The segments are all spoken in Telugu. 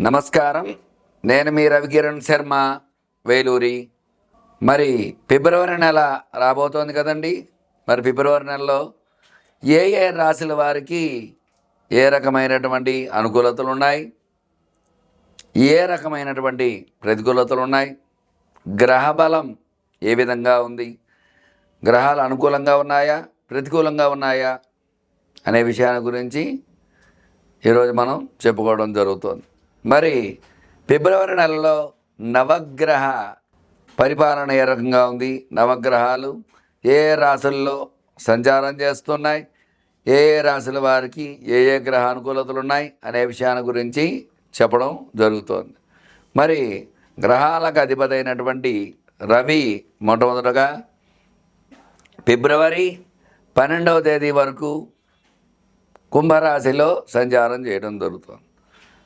నమస్కారం. నేను మీ రవికిరణ్ శర్మ వేలూరి. మరి ఫిబ్రవరి నెల రాబోతోంది కదండి. మరి ఫిబ్రవరి నెలలో ఏ ఏ రాశుల వారికి ఏ రకమైనటువంటి అనుకూలతలు ఉన్నాయి? ఏ రకమైనటువంటి ప్రతికూలతలు ఉన్నాయి? గ్రహ బలం ఏ విధంగా ఉంది? గ్రహాలు అనుకూలంగా ఉన్నాయా? ప్రతికూలంగా ఉన్నాయా? అనే విషయాన్ని గురించి ఈరోజు మనం చెప్పుకోవడం జరుగుతుంది. మరి ఫిబ్రవరి నెలలో నవగ్రహ పరిపాలన ఏ రకంగా ఉంది? నవగ్రహాలు ఏ రాశుల్లో సంచారం చేస్తున్నాయి? ఏ ఏ రాశుల వారికి ఏ ఏ గ్రహ అనుకూలతలు ఉన్నాయి? అనే విషయాన్ని గురించి చెప్పడం జరుగుతోంది. మరి గ్రహాలకు అధిపతి అయినటువంటి రవి మొట్టమొదటగా ఫిబ్రవరి పన్నెండవ తేదీ వరకు కుంభరాశిలో సంచారం చేయడం జరుగుతుంది.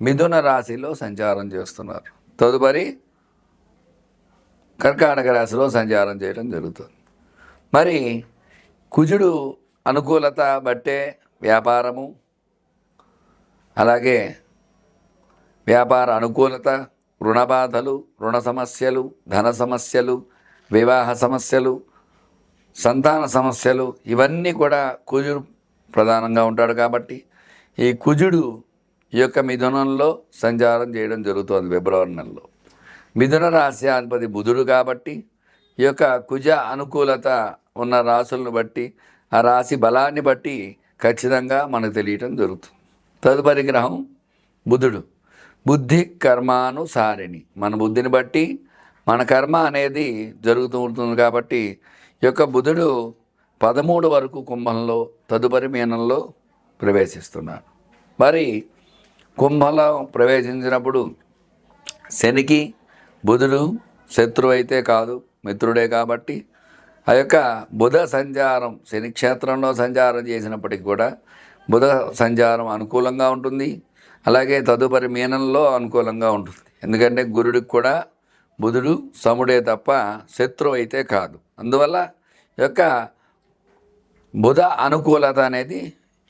మిథున రాశిలో సంచారం చేస్తున్నారు. తదుపరి కర్కాటక రాశిలో సంచారం చేయడం జరుగుతుంది. మరి కుజుడు అనుకూలత బట్టే వ్యాపారము అలాగే వ్యాపార అనుకూలత రుణబాధలు రుణ సమస్యలు ధన సమస్యలు వివాహ సమస్యలు సంతాన సమస్యలు ఇవన్నీ కూడా కుజుడు ప్రధానంగా ఉంటాడు కాబట్టి ఈ కుజుడు ఈ యొక్క మిథునంలో సంచారం చేయడం జరుగుతుంది ఫిబ్రవరి నెలలో. మిథున రాశి అధిపతి బుధుడు కాబట్టి ఈ యొక్క కుజ అనుకూలత ఉన్న రాశులను బట్టి ఆ రాశి బలాన్ని బట్టి ఖచ్చితంగా మనకు తెలియటం జరుగుతుంది. తదుపరి గ్రహం బుధుడు. బుద్ధి కర్మానుసారిణి. మన బుద్ధిని బట్టి మన కర్మ అనేది జరుగుతూ ఉంటుంది కాబట్టి ఈ యొక్క బుధుడు పదమూడు వరకు కుంభంలో తదుపరి మీనంలో ప్రవేశిస్తున్నాడు. మరి కుంభంలో ప్రవేశించినప్పుడు శనికి బుధుడు శత్రువు అయితే కాదు మిత్రుడే కాబట్టి ఆ యొక్క బుధ సంచారం శని క్షేత్రంలో సంచారం చేసినప్పటికి కూడా బుధ సంచారం అనుకూలంగా ఉంటుంది. అలాగే తదుపరి మీనంలో అనుకూలంగా ఉంటుంది. ఎందుకంటే గురుడికి కూడా బుధుడు సముడే తప్ప శత్రువు అయితే కాదు. అందువల్ల ఈ యొక్క బుధ అనుకూలత అనేది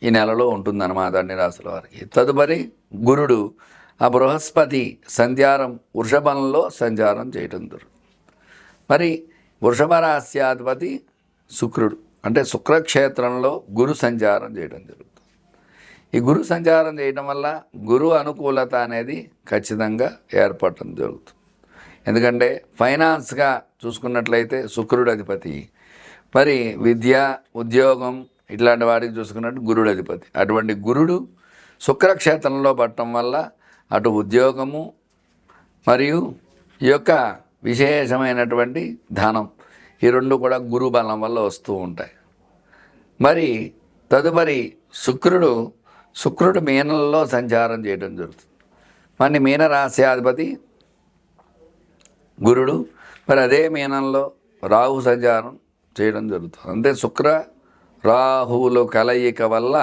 ఈ నెలలో ఉంటుందన్నమాట అన్ని రాశుల వారికి. తదుపరి గురుడు ఆ బృహస్పతి సంధ్యారం వృషభంలో సంచారం చేయటం జరుగుతుంది మరి వృషభ రాశ్యాధిపతి శుక్రుడు అంటే శుక్రక్షేత్రంలో గురు సంచారం చేయడం జరుగుతుంది. ఈ గురు సంచారం చేయడం వల్ల గురు అనుకూలత అనేది ఖచ్చితంగా ఏర్పడటం జరుగుతుంది. ఎందుకంటే ఫైనాన్స్గా చూసుకున్నట్లయితే శుక్రుడు అధిపతి. మరి విద్య ఉద్యోగం ఇట్లాంటి వాటికి చూసుకున్నట్టు గురుడు అధిపతి. అటువంటి గురుడు శుక్రక్షేత్రంలో పట్టడం వల్ల అటు ఉద్యోగము మరియు ఈ యొక్క విశేషమైనటువంటి ధనం ఈ రెండు కూడా గురు బలం వల్ల వస్తూ ఉంటాయి. మరి తదుపరి శుక్రుడు శుక్రుడు మీనంలో సంచారం చేయడం జరుగుతుంది. మరి మీన అధిపతి గురుడు మరి అదే మీనంలో రాహు సంచారం చేయడం జరుగుతుంది. అంటే శుక్ర రాహువులు కలయిక వల్ల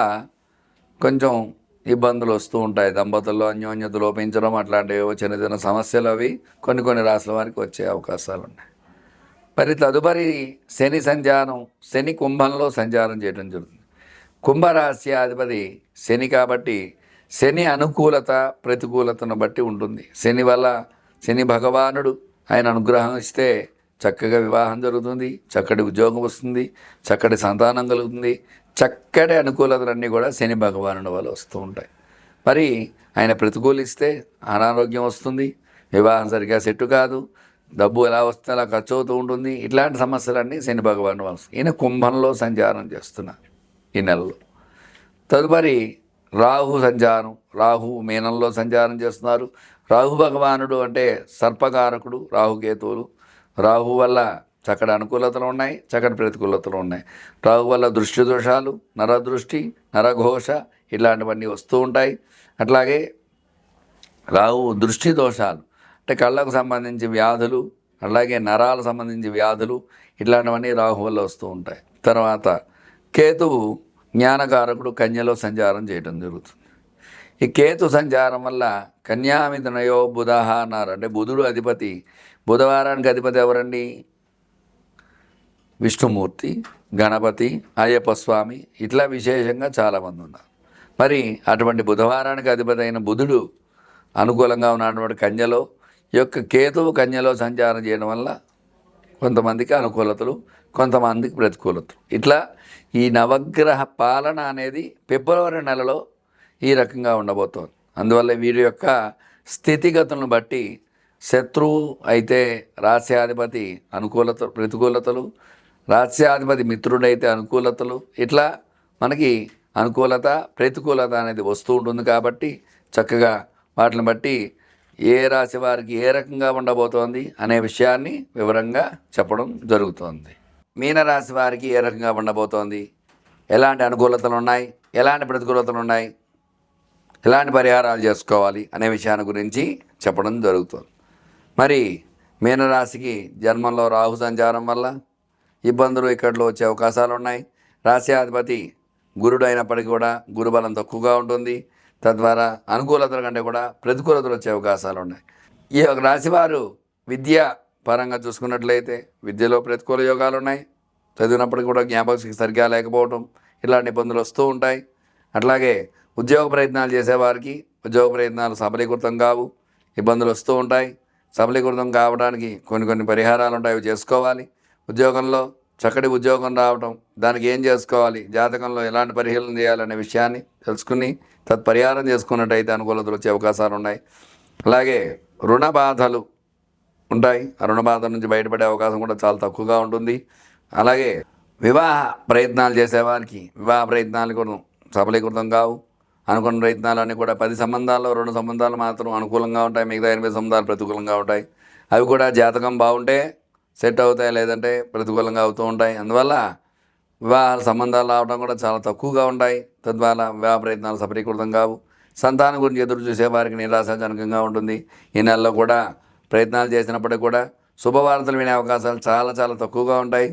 కొంచెం ఇబ్బందులు వస్తూ ఉంటాయి. దంపతుల్లో అన్యోన్యత లోపించడం అట్లాంటివి చిన్న చిన్న సమస్యలు అవి కొన్ని కొన్ని రాసుల వారికి వచ్చే అవకాశాలు ఉన్నాయి. మరి తదుపరి శని సంచారం శని కుంభంలో సంచారం చేయడం జరుగుతుంది. కుంభరాశి అధిపతి శని కాబట్టి శని అనుకూలత ప్రతికూలతను బట్టి ఉంటుంది. శని వల్ల శని భగవానుడు ఆయన అనుగ్రహం ఇస్తే చక్కగా వివాహం జరుగుతుంది చక్కటి ఉద్యోగం వస్తుంది చక్కటి సంతానం కలుగుతుంది చక్కటి అనుకూలతలన్నీ కూడా శని భగవానుడి వల్ల వస్తూ ఉంటాయి. మరి ఆయన ప్రతికూలిస్తే అనారోగ్యం వస్తుంది వివాహం సరిగ్గా సెట్టు కాదు డబ్బు ఎలా వస్తే అలా ఖర్చు అవుతూ ఉంటుంది ఇట్లాంటి సమస్యలన్నీ శని భగవాను వస్తాయి. ఈయన కుంభంలో సంచారం చేస్తున్నారు ఈ నెలలో. తదుపరి రాహు సంచారం రాహు మీనంలో సంచారం చేస్తున్నారు. రాహు భగవానుడు అంటే సర్పకారకుడు రాహుకేతువులు. రాహు వల్ల చక్కటి అనుకూలతలు ఉన్నాయి చక్కటి ప్రతికూలతలు ఉన్నాయి. రాహు వల్ల దృష్టి దోషాలు నరదృష్టి నరఘోష ఇలాంటివన్నీ వస్తూ ఉంటాయి. అట్లాగే రాహు దృష్టి దోషాలు అంటే కళ్ళకు సంబంధించి వ్యాధులు అలాగే నరాలకు సంబంధించి వ్యాధులు ఇట్లాంటివన్నీ రాహు వల్ల వస్తూ ఉంటాయి. తర్వాత కేతువు జ్ఞానకారకుడు కన్యలో సంచారం చేయడం జరుగుతుంది. ఈ కేతు సంచారం వల్ల కన్యామిథునయో బుధహ అన్నారు. అంటే బుధుడు అధిపతి. బుధవారానికి అధిపతి ఎవరండి? విష్ణుమూర్తి గణపతి అయ్యప్ప స్వామి ఇట్లా విశేషంగా చాలామంది ఉన్నారు. మరి అటువంటి బుధవారానికి అధిపతి అయిన బుధుడు అనుకూలంగా ఉన్నటువంటి కన్యలో ఈ యొక్క కేతువు కన్యలో సంచారం చేయడం వల్ల కొంతమందికి అనుకూలతలు కొంతమందికి ప్రతికూలతలు. ఇట్లా ఈ నవగ్రహ పాలన అనేది ఫిబ్రవరి నెలలో ఈ రకంగా ఉండబోతోంది. అందువల్ల వీరి యొక్క స్థితిగతులను బట్టి శత్రువు అయితే రాస్యాధిపతి అనుకూలత ప్రతికూలతలు రాస్యాధిపతి మిత్రుడైతే అనుకూలతలు. ఇట్లా మనకి అనుకూలత ప్రతికూలత అనేది వస్తూ ఉంటుంది కాబట్టి చక్కగా వాటిని బట్టి ఏ రాశి వారికి ఏ రకంగా ఉండబోతోంది అనే విషయాన్ని వివరంగా చెప్పడం జరుగుతోంది. మీనరాశి వారికి ఏ రకంగా ఉండబోతోంది? ఎలాంటి అనుకూలతలు ఉన్నాయి? ఎలాంటి ప్రతికూలతలు ఉన్నాయి? ఎలాంటి పరిహారాలు చేసుకోవాలి అనే విషయాన్ని గురించి చెప్పడం జరుగుతుంది. మరి మీనరాశికి జన్మంలో రాహు సంచారం వల్ల ఇబ్బందులు ఇక్కడలో వచ్చే అవకాశాలు ఉన్నాయి. రాశ్యాధిపతి గురుడు అయినప్పటికీ కూడా గురుబలం తక్కువగా ఉంటుంది. తద్వారా అనుకూలతల కంటే కూడా ప్రతికూలతలు వచ్చే అవకాశాలు ఉన్నాయి. ఈ యొక్క రాశివారు విద్య పరంగా చూసుకున్నట్లయితే విద్యలో ప్రతికూల యోగాలు ఉన్నాయి. చదివినప్పటికీ కూడా జ్ఞాపకశక్తి సరిగ్గా లేకపోవడం ఇలాంటి ఇబ్బందులు వస్తూ ఉంటాయి. అట్లాగే ఉద్యోగ ప్రయత్నాలు చేసేవారికి ఉద్యోగ ప్రయత్నాలు సబలీకృతం కావు ఇబ్బందులు వస్తూ ఉంటాయి. సఫలీకృతం కావడానికి కొన్ని కొన్ని పరిహారాలు ఉంటాయి అవి చేసుకోవాలి. ఉద్యోగంలో చక్కటి ఉద్యోగం రావటం దానికి ఏం చేసుకోవాలి జాతకంలో ఎలాంటి పరిశీలన చేయాలనే విషయాన్ని తెలుసుకుని తత్పరిహారం చేసుకున్నట్టయితే అనుకూలతలు వచ్చే అవకాశాలు ఉన్నాయి. అలాగే రుణ బాధలు ఉంటాయి. ఆ రుణ బాధ నుంచి బయటపడే అవకాశం కూడా చాలా తక్కువగా ఉంటుంది. అలాగే వివాహ ప్రయత్నాలు చేసేవారికి వివాహ ప్రయత్నాలు కూడా సఫలీకృతం కావు. అనుకున్న ప్రయత్నాలన్నీ కూడా పది సంబంధాల్లో రెండు సంబంధాలు మాత్రం అనుకూలంగా ఉంటాయి మిగతా ఎనిమిది సంబంధాలు ప్రతికూలంగా ఉంటాయి. అవి కూడా జాతకం బాగుంటే సెట్ అవుతాయి లేదంటే ప్రతికూలంగా అవుతూ ఉంటాయి. అందువల్ల వివాహ సంబంధాలు రావడం కూడా చాలా తక్కువగా ఉంటాయి. తద్వారా వివాహ ప్రయత్నాలు సఫలీకృతం కావు. సంతానం గురించి ఎదురు చూసే వారికి నిరాశాజనకంగా ఉంటుంది. ఈ నెలలో కూడా ప్రయత్నాలు చేసినప్పటికీ కూడా శుభవార్తలు వినే అవకాశాలు చాలా చాలా తక్కువగా ఉంటాయి.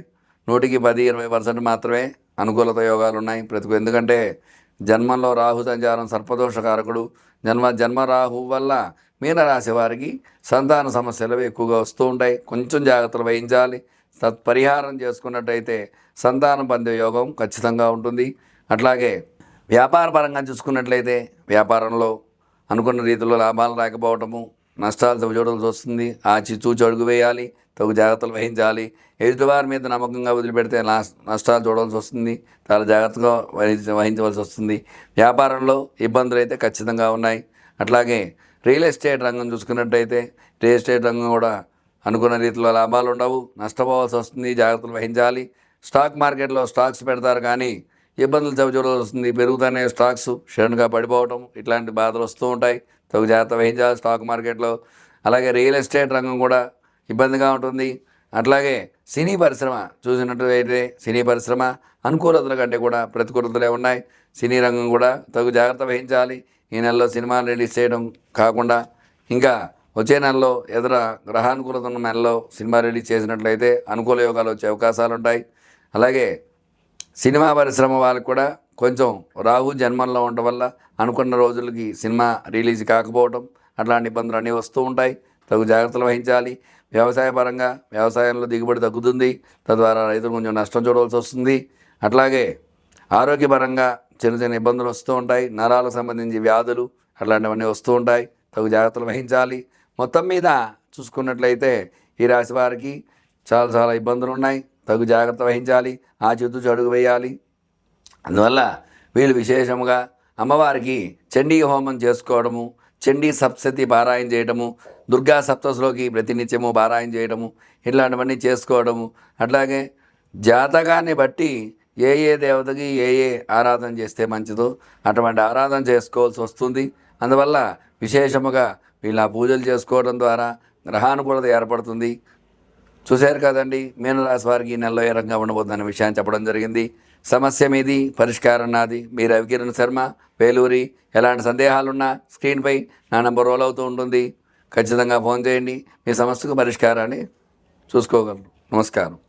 నూటికి పది ఇరవై పర్సెంట్ మాత్రమే అనుకూలత యోగాలు ఉన్నాయి ప్రతికూ ఎందుకంటే జన్మంలో రాహు సంచారం సర్పదోషకారకుడు. జన్మ జన్మ రాహు వల్ల మీనరాశి వారికి సంతాన సమస్యలు ఎక్కువగా వస్తూ ఉంటాయి. కొంచెం జాగ్రత్తలు వహించాలి. తత్పరిహారం చేసుకున్నట్టయితే సంతానం పొందే యోగం ఖచ్చితంగా ఉంటుంది. అట్లాగే వ్యాపార పరంగా చూసుకున్నట్లయితే వ్యాపారంలో అనుకున్న రీతిలో లాభాలు రాకపోవటము నష్టాలు చూడాల్సి వస్తుంది. ఆచి చూచి అడుగు వేయాలి. తగు జాగ్రత్తలు వహించాలి. ఎదుటివారి మీద నమ్మకంగా వదిలిపెడితే నష్టాలు చూడాల్సి వస్తుంది. చాలా జాగ్రత్తగా వహించ వహించవలసి వస్తుంది. వ్యాపారంలో ఇబ్బందులు అయితే ఖచ్చితంగా ఉన్నాయి. అట్లాగే రియల్ ఎస్టేట్ రంగం చూసుకున్నట్టయితే రియల్ ఎస్టేట్ రంగం కూడా అనుకున్న రీతిలో లాభాలు ఉండవు. నష్టపోవాల్సి వస్తుంది. జాగ్రత్తలు వహించాలి. స్టాక్ మార్కెట్లో స్టాక్స్ పెడతారు కానీ ఇబ్బందులు చవిచూడాల్సి వస్తుంది. పెరుగుతానే స్టాక్స్ షడన్గా పడిపోవటం ఇట్లాంటి బాధలు వస్తూ ఉంటాయి. తగు జాగ్రత్త వహించాలి స్టాక్ మార్కెట్లో. అలాగే రియల్ ఎస్టేట్ రంగం కూడా ఇబ్బందిగా ఉంటుంది. అట్లాగే సినీ పరిశ్రమ చూసినట్లయితే సినీ పరిశ్రమ అనుకూలతల కంటే కూడా ప్రతికూలతలే ఉన్నాయి. సినీ రంగం కూడా తగు జాగ్రత్త వహించాలి ఈ నెలలో సినిమాలు రిలీజ్ చేయడం కాకుండా ఇంకా వచ్చే నెలలో ఎదుర గ్రహానుకూలత ఉన్న నెలలో సినిమా రిలీజ్ చేసినట్లయితే అనుకూల యోగాలు వచ్చే అవకాశాలు ఉంటాయి. అలాగే సినిమా పరిశ్రమ వాళ్ళకు కూడా కొంచెం రాహు జన్మంలో ఉండటం వల్ల అనుకున్న రోజులకి సినిమా రిలీజ్ కాకపోవడం అట్లాంటి ఇబ్బందులు అన్నీ వస్తూ ఉంటాయి. తగు జాగ్రత్తలు వహించాలి. వ్యవసాయ పరంగా వ్యవసాయంలో దిగుబడి తగ్గుతుంది. తద్వారా రైతులు కొంచెం నష్టం చూడవలసి వస్తుంది. అట్లాగే ఆరోగ్యపరంగా చిన్న చిన్న ఇబ్బందులు వస్తూ ఉంటాయి. నరాలకు సంబంధించి వ్యాధులు అట్లాంటివన్నీ వస్తూ ఉంటాయి. తగు జాగ్రత్తలు వహించాలి. మొత్తం మీద చూసుకున్నట్లయితే ఈ రాశి వారికి చాలా చాలా ఇబ్బందులు ఉన్నాయి. తగు జాగ్రత్త వహించాలి ఆ చిత్తు చడుగు వేయాలి. అందువల్ల వీళ్ళు విశేషముగా అమ్మవారికి చండీ హోమం చేసుకోవడము చండీ సప్తతి పారాయణ చేయడము దుర్గా సప్తస్లోకి ప్రతినిత్యము పారాయణ చేయడము ఇట్లాంటివన్నీ చేసుకోవడము అట్లాగే జాతకాన్ని బట్టి ఏ ఏ దేవతకి ఏ ఏ ఆరాధన చేస్తే మంచిదో అటువంటి ఆరాధన చేసుకోవాల్సి వస్తుంది. అందువల్ల విశేషముగా వీళ్ళ పూజలు చేసుకోవడం ద్వారా గ్రహానుకూలత ఏర్పడుతుంది. చూశారు కదండి మీనరాశి వారికి ఈ నెలలో ఏ రకంగా ఉండబోతుందనే విషయాన్ని చెప్పడం జరిగింది. సమస్య మీది పరిష్కారం నాది. మీ రవికిరణ్ శర్మ వేలూరి ఎలాంటి సందేహాలున్నా స్క్రీన్పై నా నెంబర్ రోల్ అవుతూ ఉంటుంది. ఖచ్చితంగా ఫోన్ చేయండి మీ సమస్యకు పరిష్కారాన్ని చూసుకోగలరు. నమస్కారం.